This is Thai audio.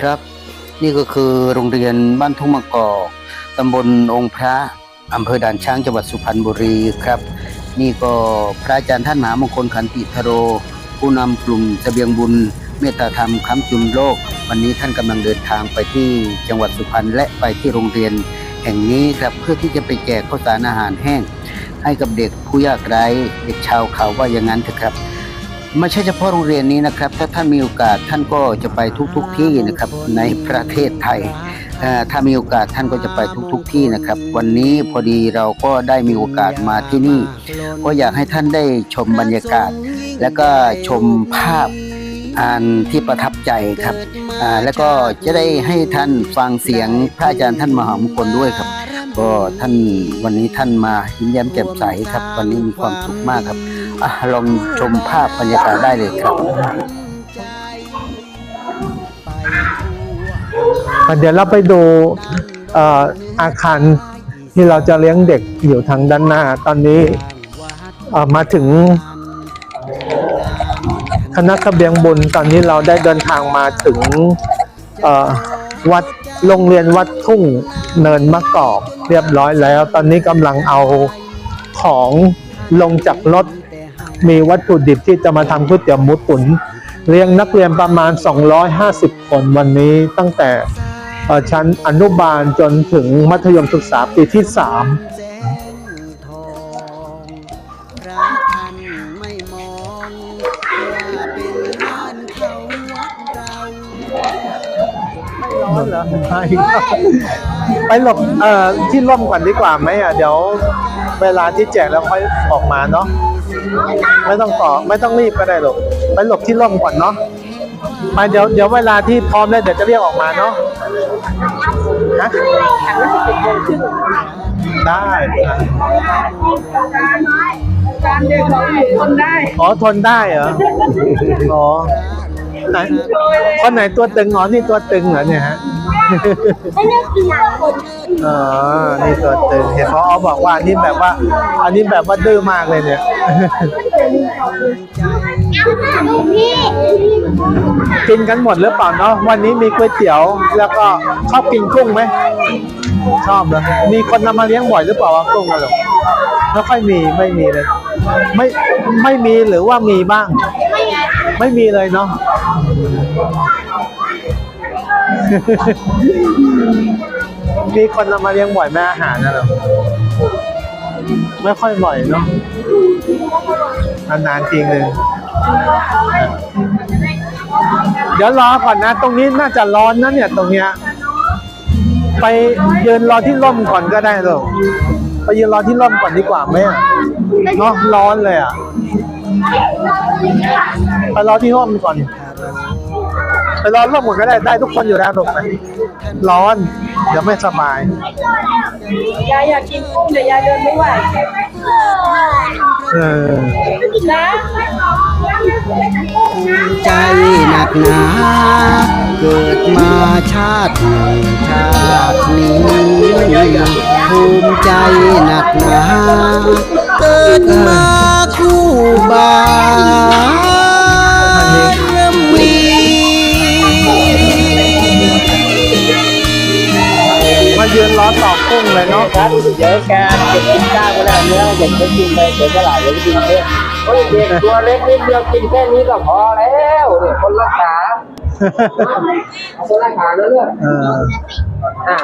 ครับ นี่ก็คือโรงเรียนบ้านทุ่งมะกอกตำบลองค์พระอำเภอด่านช้างจังหวัดสุพรรณบุรีครับ นี่ก็พระอาจารย์ท่านมหามงคลขันติธโร ผู้นำกลุ่มเสบียงบุญ เมตตาธรรมค้ำจุนโลก วันนี้ท่านกำลังเดินทางไปที่จังหวัดสุพรรณและไปที่โรงเรียน แห่งนี้ครับเพื่อที่จะไปแจกข้าวสารอาหารแห้ง ให้กับเด็กผู้ยากไร้เด็กชาวเขาว่าอย่างนั้นเถอะครับ ไม่ใช่เฉพาะโรงเรียนนี้นะครับ ถ้าท่านมีโอกาสท่านก็จะไปทุกๆทที่นะครับในประเทศไทย ถ้ามีโอกาสท่านก็จะไปทุกๆทที่นะครับ วันนี้พอดีเราก็ได้มีโอกาสมาที่นี่ ก็อยากให้ท่านได้ชมบรรยากาศ แล้วก็ชมภาพอันที่ประทับใจครับแล้วก็จะได้ให้ท่านฟังเสียงพระอาจารย์ท่านมหามงคลด้วยครับ ก็ท่านวันนี้ท่านมายิ้มแย้มแจ่มใสครับ วันนี้มีความสุขมากครับ ลองชมภาพบรรยากาศได้เลยครับ เดี๋ยวเราไปดูอาคารที่เราจะเลี้ยงเด็กอยู่ทางด้านหน้า ตอนนี้มาถึงคณะทะเบียงบุญตอนนี้เราได้เดินทางมาถึงวัดโรงเรียนวัดทุ่งเนินมะกอกเรียบร้อยแล้ว ตอนนี้กำลังเอาของลงจากรถ มีวัตถุดิบที่จะมาทำก๋วยเตี๋ยวหมูตุ๋นเลี้ยงนักเรียนประมาณ 250 คนวันนี้ตั้งแต่เอ่อชั้นอนุบาลจนถึงมัธยมศึกษาปีที่แสงทองพระท่านไม่มองว่าเป็นบ้านเขาวัดเรา3ร้อนเหรอ ไปหลบเอ่อที่ร่มก่อนดีกว่าไหมอะเดี๋ยวเวลาที่แจกแล้วค่อยออกมาเนาะไม่ต้องต่อไม่ต้องรีบก็ได้หรอกไปหลบที่ร่มก่อนเนาะไปเดี๋ยวเดี๋ยวเวลาที่พร้อมแล้วเดี๋ยวจะเรียกออกมาเนาะฮะได้อะการเด็กของหนูทนได้อ๋อทนได้เหรออ๋อ ไหนคนไหนตัวตึงอ๋อนี่ตัวตึงเหรอเนี่ยฮะไม่ได้กินหนังคนอ๋อนี่ตัวตึงเห็นพอบอกว่าอันนี้แบบว่า อันนี้แบบว่าดื้อมากเลยเนี่ยพี่กินกันหมดหรือเปล่าเนาะวันนี้มีก๋วยเตี๋ยว แล้วก็ชอบกินกุ้งไหมชอบเหรอมีคนนำมาเลี้ยงบ่อยหรือเปล่าวะกุ้งอะหรอไม่ค่อยมีไม่มีเลย ไม่ไม่มีหรือว่ามีบ้าง ไม่มีเลยเนาะมีคนนำมาเลี้ยงบ่อยแม่อาหารนะเหรอไม่ค่อยบ่อยเนาะนานๆทีหนึ่งเดี๋ยวรอก่อนนะ ตรงนี้น่าจะร้อนนะเนี่ย ตรงเนี้ยไปยืนรอที่ร่มก่อนก็ได้หรอกไปยืนรอที่ร่มก่อนดีกว่าไหมอะเนาะร้อนเลยอะ ไปรอที่ร่มก่อน ไปรอร่มก่อนก็ได้ได้ทุกคนอยู่แล้วถูกไหมร้อน เดี๋ยวไม่สบาย ยายอยากกินกุ้งแต่ยายเดินไม่ไหวเออนะใจหนักหนา เกิดมาชาติหนึ่งชาตินี้ภูมิใจหนักหนา เกิดมา มายืนรอตอกกุ้งเลยเนาะครับเดี๋ยวแกเก็บกินก้างก็ได้เนื้อเด็กก็กินไปเดี๋ยวตลาดเดี๋ยวกินเยอะโอ้ยเด็กตัวเล็กนิดเดียวกินแค่นี้ก็พอแล้วเนี่ยคนละขาเอาคนละขาแล้วเลือกเอออ่า